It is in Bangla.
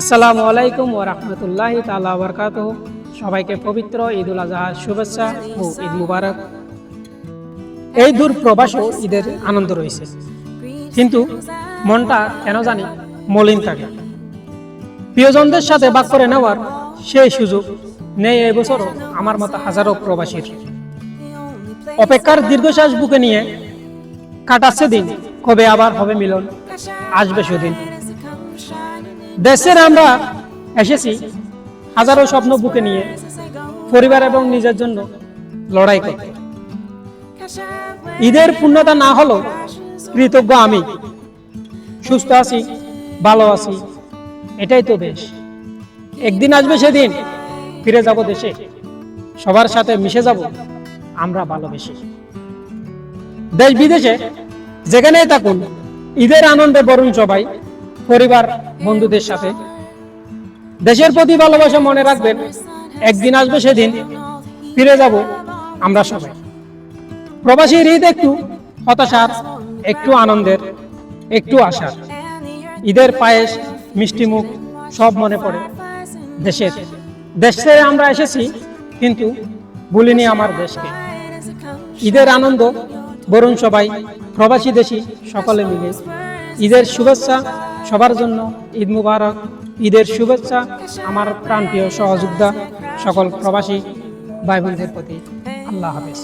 আসসালামু আলাইকুম ও রহমতুল্লাহি তালা বরকাত সবাইকে পবিত্র ঈদ উল আজহার শুভেচ্ছা ও ঈদ মুবারক। এই দূর প্রবাসও ঈদের আনন্দ রয়েছে। কিন্তু মনটা কেন জানি মলিন থাকে। প্রিয়জনদের সাথে বাক করে নেওয়ার সেই সুযোগ নেই এই আমার মতো হাজারো প্রবাসীর। অপেক্ষার দীর্ঘশ্বাস বুকে নিয়ে কাটাচ্ছে দিন, কবে আবার হবে মিলন, আসবে সেদিন। দেশের আমরা এসেছি হাজারো স্বপ্ন বুকে নিয়ে, পরিবার এবং নিজের জন্য লড়াই করতে। ঈদের পূর্ণতা না হলো কৃতজ্ঞ আমি। সুস্থ আছি, ভালো আছি, এটাই তো বেশ একদিন আসবে সেদিন ফিরে যাব দেশে। সবার সাথে মিশে যাব আমরা ভালোবেসে। দেশ বিদেশে যেখানেই থাকুন, ঈদের আনন্দে বরুণ সবাই। পরিবার, বন্ধুদের সাথে। দেশের প্রতি ভালোবাসা মনে রাখবেন, একদিন আসবে সেদিন ফিরে যাব আমরা সবাই। প্রবাসীর ঈদ একটু হতাশার, একটু আনন্দের, একটু আশার। ঈদের পায়েস, মিষ্টি মুখ, সব মনে পড়ে দেশের। দেশে আমরা এসেছি, কিন্তু ভুলিনি আমার দেশকে। ঈদের আনন্দ, বরুণ সবাই, প্রবাসী দেশি সকলে মিলে। ঈদের শুভেচ্ছা সবার জন্য ঈদ মুবারক, ঈদের শুভেচ্ছা, আমার প্রাণপ্রিয় সহযোদ্ধা, সকল প্রবাসী ভাই বোনদের প্রতি। আল্লাহ হাফেজ।